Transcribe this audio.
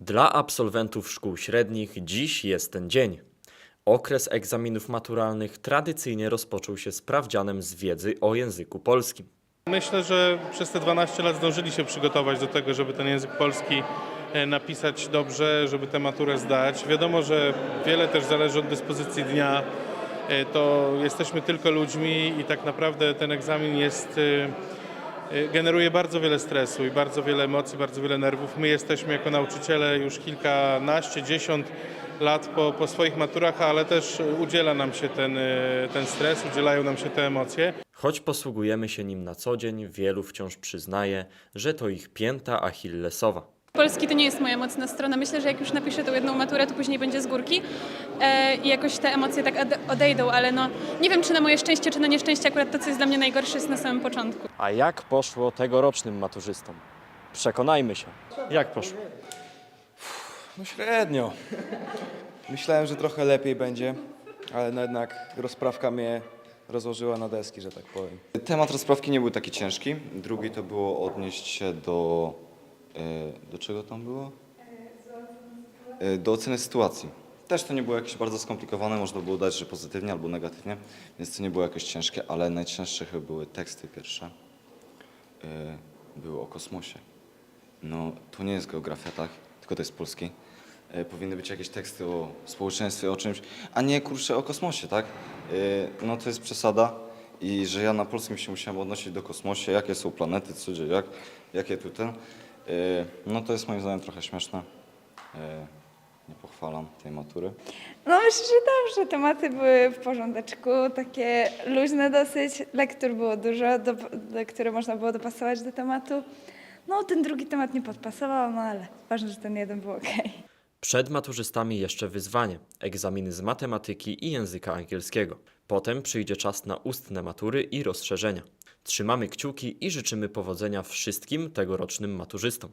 Dla absolwentów szkół średnich dziś jest ten dzień. Okres egzaminów maturalnych tradycyjnie rozpoczął się sprawdzianem z wiedzy o języku polskim. Myślę, że przez te 12 lat zdążyli się przygotować do tego, żeby ten język polski e, napisać dobrze, żeby tę maturę zdać. Wiadomo, że wiele też zależy od dyspozycji dnia. E, To jesteśmy tylko ludźmi i tak naprawdę ten egzamin jest e, generuje bardzo wiele stresu i bardzo wiele emocji, bardzo wiele nerwów. My jesteśmy jako nauczyciele już kilkanaście, dziesiąt lat po, po swoich maturach, ale też udziela nam się ten, e, ten stres, udzielają nam się te emocje. Choć posługujemy się nim na co dzień, wielu wciąż przyznaje, że to ich pięta achillesowa. Polski to nie jest moja mocna strona. Myślę, że jak już napiszę tą jedną maturę, to później będzie z górki e, i jakoś te emocje tak ode- odejdą, ale no nie wiem, czy na moje szczęście, czy na nieszczęście akurat to, co jest dla mnie najgorsze, jest na samym początku. A jak poszło tegorocznym maturzystom? Przekonajmy się. Jak poszło? No średnio. Myślałem, że trochę lepiej będzie, ale no jednak rozprawka mnie rozłożyła na deski, że tak powiem. Temat rozprawki nie był taki ciężki. Drugi to było odnieść się do. E, Do czego tam było? E, Do oceny sytuacji. Też to nie było jakieś bardzo skomplikowane, można było dać, że pozytywnie albo negatywnie, więc to nie było jakoś ciężkie, ale najcięższe chyba były teksty pierwsze. E, Były o kosmosie. No, to nie jest geografia, tak? Tylko to jest polski. E, powinny być jakieś teksty o społeczeństwie, o czymś, a nie kurczę o kosmosie, tak? E, no to jest przesada i że ja na polskim się musiałem odnosić do kosmosie, jakie są planety, co dzieje, jak, jakie tu ten. E, no to jest moim zdaniem trochę śmieszne. E, nie pochwalam tej matury. No myślę, że dobrze. Tematy były w porządeczku, takie luźne dosyć. Lektur było dużo, do, do, które można było dopasować do tematu. No ten drugi temat nie podpasował, no ale ważne, że ten jeden był okej. Przed maturzystami jeszcze wyzwanie egzaminy z matematyki i języka angielskiego. Potem przyjdzie czas na ustne matury i rozszerzenia. Trzymamy kciuki i życzymy powodzenia wszystkim tegorocznym maturzystom.